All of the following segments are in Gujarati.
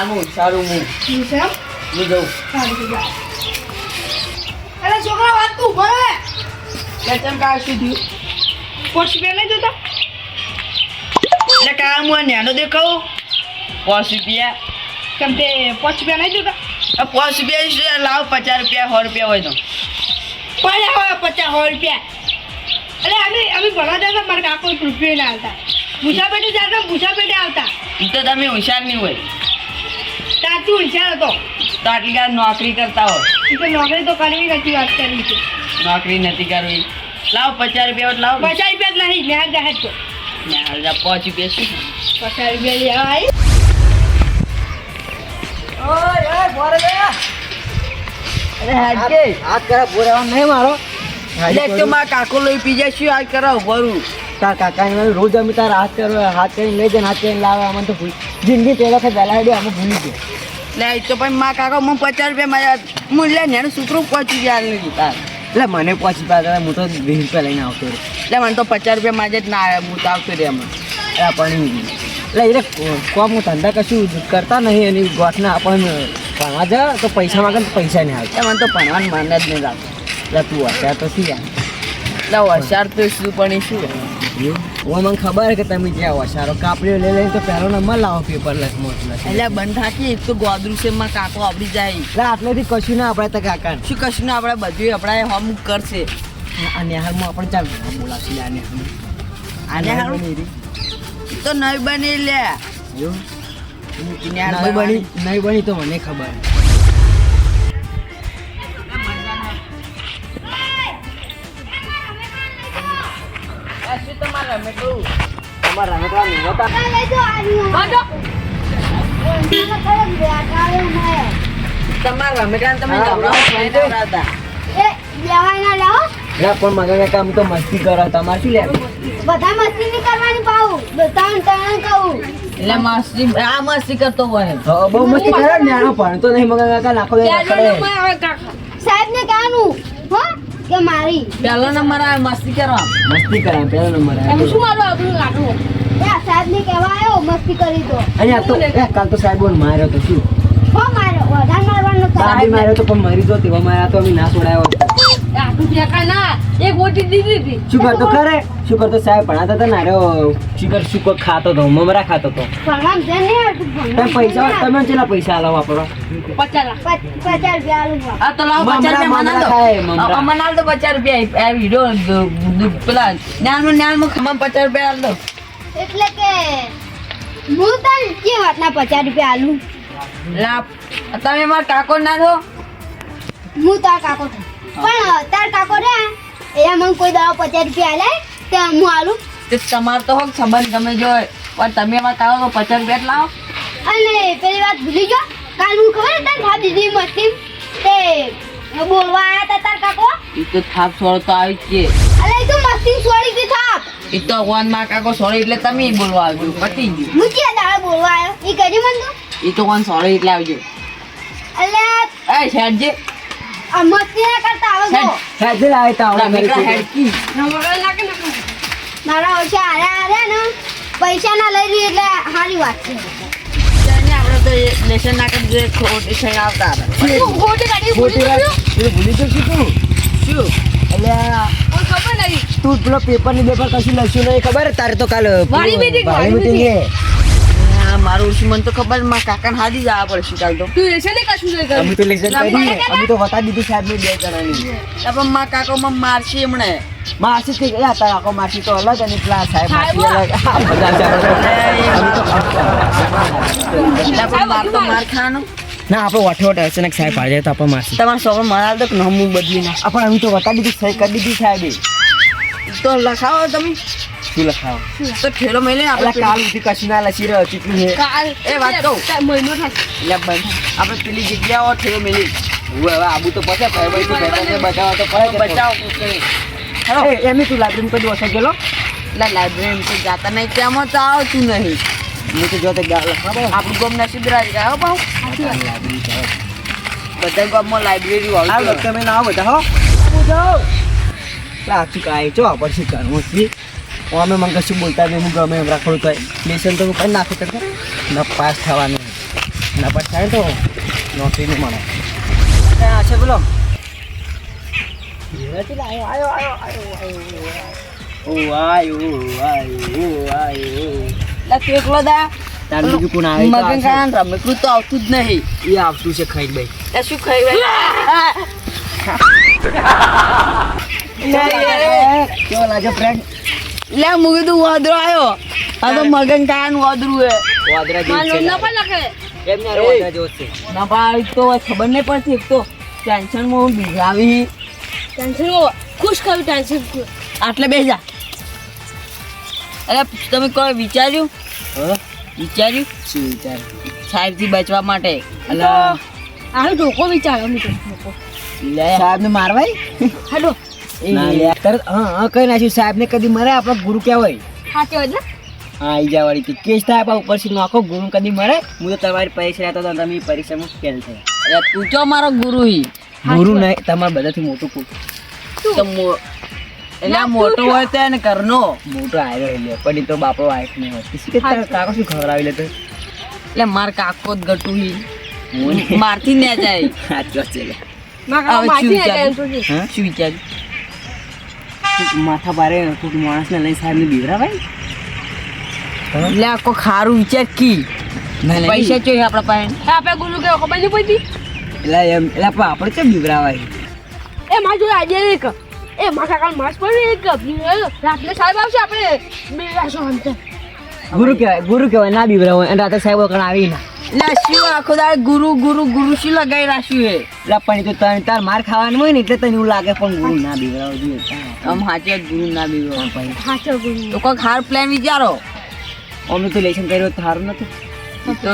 એમ સારું હું? હું જઉં. અરે છોકરા વાત તું ઊભો રહે. કે શું થયું પોસ્ટ પે નહીં જોતા. એટલે કાકા હું નેનો દેખાવું પાંચ રૂપિયા. કેમ તે પાંચ રૂપિયા નહીં જોતા? પાંચ રૂપિયા લાવ પચાસ રૂપિયા સો રૂપિયા હોય તો. પડ્યા હોય પચાસ સો રૂપિયા. અરે અમે અમે ભણવા જતા મારા કાકો રૂપિયો ના આવતા ભૂસા પેટે જતા ભૂસા પેટે આવતા. તો તમે હોશિયાર નહીં હોય. સાચું વિચાર હતો. તો આટલી કાર નોકરી કરતા હોય. એ તો નોકરી તો કરવી નથી વાત કરવી છે. નોકરી નથી કરવી. લાવ પચાસ રૂપિયા લાવ પચાસ. રૂપિયા જ નહીં ન્યા જાહેર તો પાંચ રૂપિયા શું પચાસ રૂપિયા લેવા આવી અરે હાડકે હાથ કરા બોરાવા નહીં મારો. એટલે તો મારા કાકો પી જાય શું આ કરાવ ભરું તાર કાકા ને રોજ અમે તાર હાથ કરો હાથ કરીને લઈ જાય હાથ કરીને લાવે અમને તો ભૂલ જિંદગી તે વખત વહેલા અમે ભૂલી ગયો. એટલે તો પણ મા કાકો મને પચાસ રૂપિયા મારા હું લે નેનું છોકરું પહોંચી ગયા નહીં તાર એટલે મને પહોંચી પાતા હું તો વીસ રૂપિયા લઈને આવતો એટલે મને તો પચાસ રૂપિયા માજે જ ના હું તો આવતો રહ્યા મને એટલે પણ એટલે એટલે કોમ હું ધંધા કશું કરતા નહીં, એની ગોઠના આપણને ભણવા જા, તો પૈસા માગે તો પૈસા નહીં આવે. મને તો ભણવાનું માને જ નહીં લાગતું. એટલે તું અત્યારે તો શું એટલે હોશિયાર તો શું પણ શું? હું મને ખબર કે તમે જ્યાં હોશિયારો કાપડીઓ લઈ લઈને તો પહેલો નંબર લાવો પેપર લખમાં એટલે બંધ થાકી એક તો ગોદરું છે એમાં કાકો આવડી જાય. એટલે આટલેથી કશું ના આપણે તો કાકા. શું કશું ના આપણે બધું આપણે હોમ કરશે. આ હાલમાં આપણે ચાલ બોલાશે આ નેહારમાં આ નેહાળ? તો નહીં બની લે. નહીં બની નહીં બની તો મને ખબર. તમારે તમારા તમે. ના પણ તો મસ્તી કરો તમારે શું લે બધા મસ્તી નહીં કરવાની પાઉં. ત્રણ ત્રણ કહું. એટલે મસ્તી આ મસ્તી કરતો હોય. બહુ મસ્તી કરે ને આનો ભણતો નહીં મગર કાકા નાખો સાહેબ ને કહેવાનું હો? કે મારી. પહેલો નંબર આવે મસ્તી કરવા મસ્તી કરે પહેલો નંબર આવે એ આ સાહેબ ને કહેવા આવ્યો મસ્તી કરી તો અહીંયા તો એ કાલ તો સાહેબ માર્યો તો શું? હો માર્યો? વધારે મારવાનો સાહેબ માર્યો તો પણ મરી જો તેવા માર્યા તો અમે ના છોડાયો. શું કરતો ખરે? શું કરતો? સાહેબ ભણાતા હતા ને આર્યો શુકર શુકર ખાતો તો મમરા ખાતો તો. ભણવાનું ધ્યાન નહીં આવતું તમે ભણવાનું. પૈસા તમે પૈસા આલો વાપરો પચ- પચાસ રૂપિયા આલું તો લાવ પચાસ રૂપિયા મમરા ખાય, મને મમરા. આલ દો મને દો પચાસ રૂપિયા. આ વીડિયો પેલા જ્ઞાનમાં જ્ઞાનમાં ખમા પચાસ રૂપિયા આલ દો. એટલે કે હું તને કે વાતના પચાસ રૂપિયા આલું. લા તમે મારા કાકો ના છો? હું તાર કાકો છું. પણ તાર કાકો રે એ મને કોઈ દાવા પચાસ રૂપિયા આલે તે હું આલું. તે તમારે તો હોક સંબંધ તમે જો પણ તમે એમાં કાકો તો પચાસ રૂપિયા લાવો. અને પેલી વાત ભૂલી ગયો કાલ હું ખબર તાર ભાઈ દીદી મસ્તી તે બોલવા આયા તા તાર કાકો? એ તો થાપ છોડતો તો આવી જ છે અલે તો મસ્તી છોડી દી થાપ. ઈ તો વનમાં કાકો છોડી એટલે તમે બોલવા આવજો. પતી ગયું. હું કે દાળ બોલવા આવ્યો? ઈ કરી મન તો. એ તો વન છોડી એટલે આવજો. અલે એ શેઠજી. આ મસ્તી ના કરતા આવે જો આવે તો આવડે મારી રમેકડા લાગે હેડકી મારા ઓછા આરે આરે ને પૈસા ના લઈ લી એટલે સારી વાત છે. તેને તો લેશન ના કરી દે ખોટી આવતા ખોટી વાત? ભૂલી તો તું. શું? એટલે આ મને ખબર નહીં. તું પેલો પેપરની પેપર કશું લખ્યું નહીં ખબર? તારે તો કાલ વાળી meeting, વાળી વાળી meeting મારું ઓછું મને તો ખબર મારા કાકાને હાજી જવા પડશે કાલ તો તું એસે ને કશું નહીં અમે તો લેસન કરી અમે તો બતા દીધી સાહેબ ને બે જણાની પણ મારા કાકો માં મારશે એમણે માસી થી ગયા હતા આખો માસી તો અલગ અને પેલા સાહેબ માસી અલગ આ સાહેબ અમે પણ માર તો માર ખાવાનું ના આપણે વઠે વઠે અચાનક સાહેબ આવી જાય તો આપણે માસી તમારા છોકરો મારા દો કે હું બદલી ના આપણે અમે તો વતા દીધી સહી કરી દીધી સાહેબે તો લખાવો તમે શું લખાવો તો ઠેલો મેલે આપણે કાલ સુધી કશું ના લખી રહ્યો ચીટલું છે એ વાત કહું મહિનો થાય બંધ આપણે પેલી જગ્યાઓ ઠેલો મેલી હવે આબુ તો પછી ભાઈ ભાઈ બચાવવા તો પડે બચાવ કરી હેલો એ એમની તું લાઇબ્રેરી કદી ઓછા ગયેલો એટલે લાઇબ્રેરી તો જાતા નહીં ત્યાંમાં તો આવતું નહીં હું તો જોતે આપણું ગામ નસીબ રાજ ગયા હો પાઉ બધા ગામમાં લાઇબ્રેરી વાળું તમે ના આવો બધા હો આવું આખી કાય ચો પછી કરવું છે અમે મને કશું બોલતા નહીં હું ગમે એમ રાખું તો લેસન તો હું કરી નાખું તો ખરા. ન પાસ થવાનું. ન પાસ થાય તો નોકરી નહીં મળે ક્યાં છે બોલો. આયો આયો આયો ઓ આયો આયો આયો. લે તું એકલો દા તાર બીજું કોણ આવે? તો મગન આવશે. કાન રમેકડું તો આવતું જ નહીં. એ આવતું છે ખાઈ ભાઈ. એ શું ખાઈ કેવો લાગે ફ્રેન્ડ લે હું કીધું વાદરો આવ્યો આ તો મગન કાન વાદરું હે વાદરા જેવું છે પણ લખે. એમ ને વાદરા જેવું છે. ના ભાઈ તો ખબર નહીં પડતી એક તો ટેન્શનમાં હું ભીગાવી ટેન્શન ખુશ કરું ટેન્શન આટલે બેજા અરે તમે કોઈ વિચાર્યું? હ? વિચાર્યું? શું વિચાર સાહેબથી બચવા માટે. અલા. આ ઢોકો વિચારો મિત્રો ઢોકો લે. સાહેબ ને મારવાય? હાડો તરત હા હા કઈ નાખ્યું સાહેબ ને કદી મરે આપણો ગુરુ કહેવાય હાચે હોય ને. હા ઈ જવાળી કે કેસ થાય પણ ઉપરથી નાખો ગુરુ કદી મરે? હું તો તમારી પરીક્ષા લેતો હતો તમે પરીક્ષામાં ફેલ થયા? અરે તું મારો ગુરુ હી ગુરુ નહીં તમારે બધાથી મોટું તો એટલે મોટો હોય તો એને કરનો. મોટો આવ્યો એટલે પણ એ તો બાપો વાઈફ નહીં હોય. કે તારા કાકો શું ખવડાવી લેતો? એટલે માર કાકો જ ગટુ હી હું મારથી ને જાય. સાચો છે. શું હા? શું કોઈક માથા ભારે કોઈક માણસને લઈને સાહેબને બીવરાવાય એટલે આખો ખારું વિચાર કી? પૈસા જોઈએ આપણા પાસે? આપણે ગુરુ કે ખબર નહીં પડતી? એટલે એમ એટલે પણ આપણે કેમ બીવરાવાય એ માં જોડે આજે એક. એ માથા કાલ માસ પડે એક. રાત્રે સાહેબ આવશે આપણે. બીવરાશું અંતે. ગુરુ કહેવાય ગુરુ કહેવાય ના બીવરાવો અને રાતે સાહેબ કણ આવી ના. એટલે શું આખો દાડો ગુરુ ગુરુ ગુરુ શું લગાઈ રાખ્યું હે એટલે પણ તો તને તાર માર ખાવાનું હોય ને એટલે તને એવું લાગે પણ ગુરુ ના બીવરાવો જોઈએ આમ હાચો ગુરુ ના બીવો હાચો ગુરુ તો કોઈક હાર પ્લાન વિચારો? અમે તો લેશન કર્યો તો હારું નતું. તો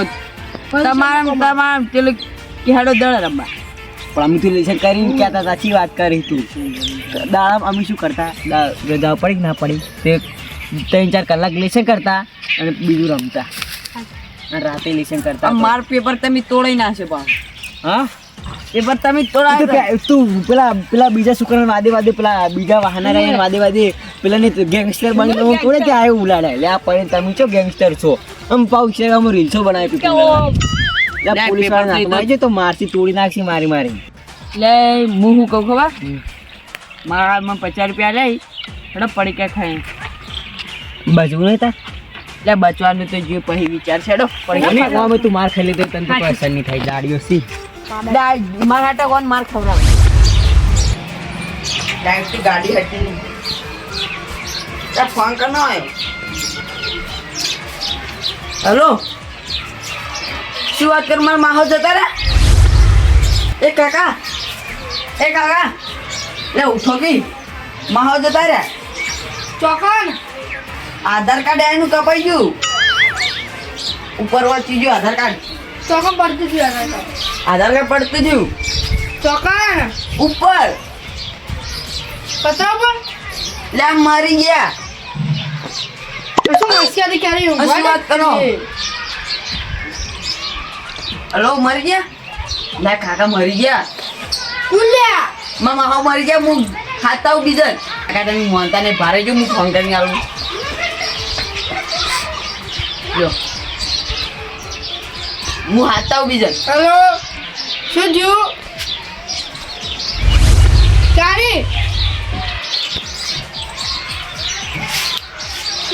તમારા તમારા પેલું કેહાડો દળ રમવા. પણ અમે તો લેશન કરીને કહેતા સાચી વાત કરી તું. દાડા અમે શું કરતા? રજા પડી ના પડી? તે ત્રણ ચાર કલાક લેશન કરતા અને બીજું રમતા. અને રાતે લેશન કરતા મારા માર પેપર તમે તોડાઈ નાખશો પણ. હા? પેપર તમે ઈ તો કે પેલા પેલા બીજા છોકરાને વાદે વાદે પેલા બીજા વાહના રહીને વાદે વાદે પેલા ને ગેંગસ્ટર બની હું થોડે કે આયો ઉલાડે. લે આ પણ તમે છો ગેંગસ્ટર છો? આમ પાઉ છે આમ રીલ્સો બનાવી કે પીપું પોલીસવાળા નાખવા તો. મારથી તોડી નાખશે મારી મારી. લે હું શું કહું ખબર? મારા હાથમાં પચાસ રૂપિયા લઈ થોડા પડીકા ખાઈ બચવું નહીં તા? એટલે બચવાનું તો જો પછી વિચાર છે તું માર ખાઈ લીધો તને પસંદ નહીં થાય દાડીઓ સી. મારા હાટે કોણ માર ખવડાવે? ટાઈમથી ગાડી હટી ફોન કરનો હોય. હેલો શું વાત કર? મારા માહો જતા રે એ કાકા એ કાકા. લે ઉઠો કી. માહો જતા રે ચોકન આધાર કાર્ડ એનું કપાઈ ગયું. ઉપર વાંચી ગયું આધાર કાર્ડ. ચોકન પડતું થયું આધાર તો આધાર કાર્ડ પડતું થયું. ચોકન ઉપર. પતરા પણ લે મારી ગયા. શું મસ્યાદી ક્યારે શું વાત કરો? હલો મરી ગયા? લે કાકા મરી ગયા. કુલ્યા મામા હા મરી ગયા હું ખાતા હું બીજા. કાકા તમે મોનતા ને ભારે જો હું ફોન કરીને આવું. જો હું હાથતા બીજા. હેલો? શું થયું ચારી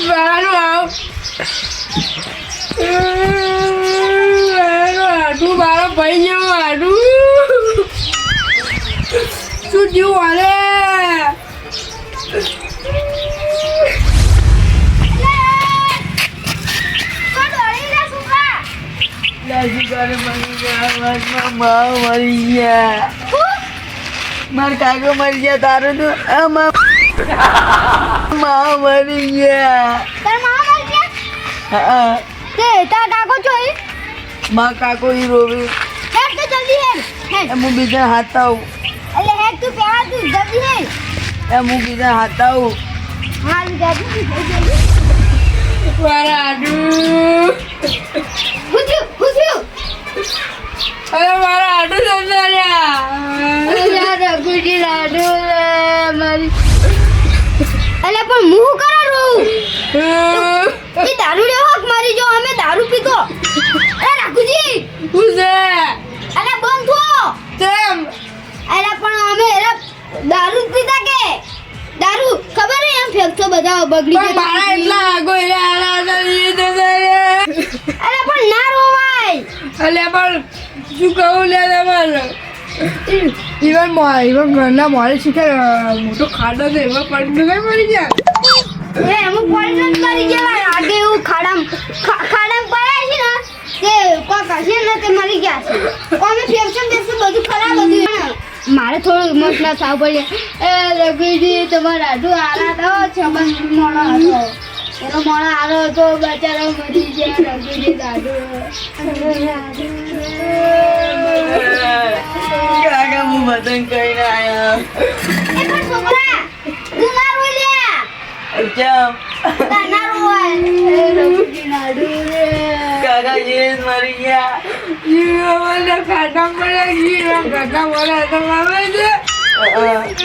વાળું આવ. આડું મારો ભાઈ જેવું આડું શું થયું વાલે મરી ગયા મારા કાકો મરી ગયા તારું તો મા મરી ગયા. તાર મામા મરી ગયા? હા. તે તાર કાકો જોઈ મા કાકો ઈ રોવે. હેડ તો જલ્દી હેડ હું બીજા હાથ આવું એટલે હેડ તું પહેલા તું જલ્દી હેડ. એમ હું બીજા હાથ આવું હા જલ્દી જલ્દી. મારા આડું. શું છે? અરે બંધ થો. તેમ અરે પણ અમે એરા દારૂ પીતા કે? દારૂ ખબર એમ ફેંકતો બધા બગડી પણ મારા એટલા આગો એ અરે પણ ના રોવાય. અરે પણ શું કહું લે તમારે? ઇવન ઇવન ઘરના મોડે શીખે મોટો ખાડો છે એમાં પડી ગયો મરી જાય એ અમુક પોઈઝન કરી ગયા આગે એવું ખાડામ ખાડામ હશે ને તે મરી ગયા છે. અમે ફેંકશું દેશે બધું ખરાબ હતું? મારે થોડું ઇમોશનલ થવું પડે એ રઘુજી તમારા આડું આરા તો છબન મોણો હતો. એનો મોણો આરો હતો બચારો મરી ગયા રઘુજી દાદુ. કાકા હું વતન કરીને આયા એ પણ છોકરા તું ના રોઈ લે અચ્છા. ના ના રઘુજી નાડુ રે કાકા જીએસ મરી ગયા. જીવન ખાડા પડે જીવન ખાડા પડે તો આવે છે.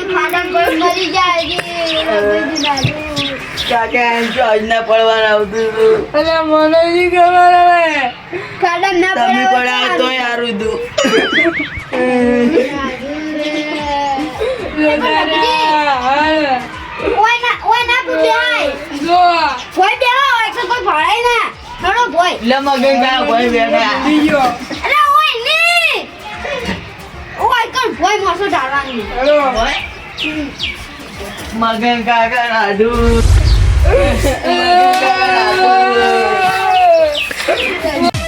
ખાડામ પર મરી જાય નાડુ કાકા એમ છો આજના પડવા આવતું હતું અલે મને નહીં ખબર હવે. ખાડામ ના તમે પડ્યા તો હોય લે મગન કા ભોય બેઠા બીજો અરે ઓયની ઓય કણ ભોય મોસો ઢાળવાની હેલો મગન કાકા રાધુ મગન કાકા રાધુ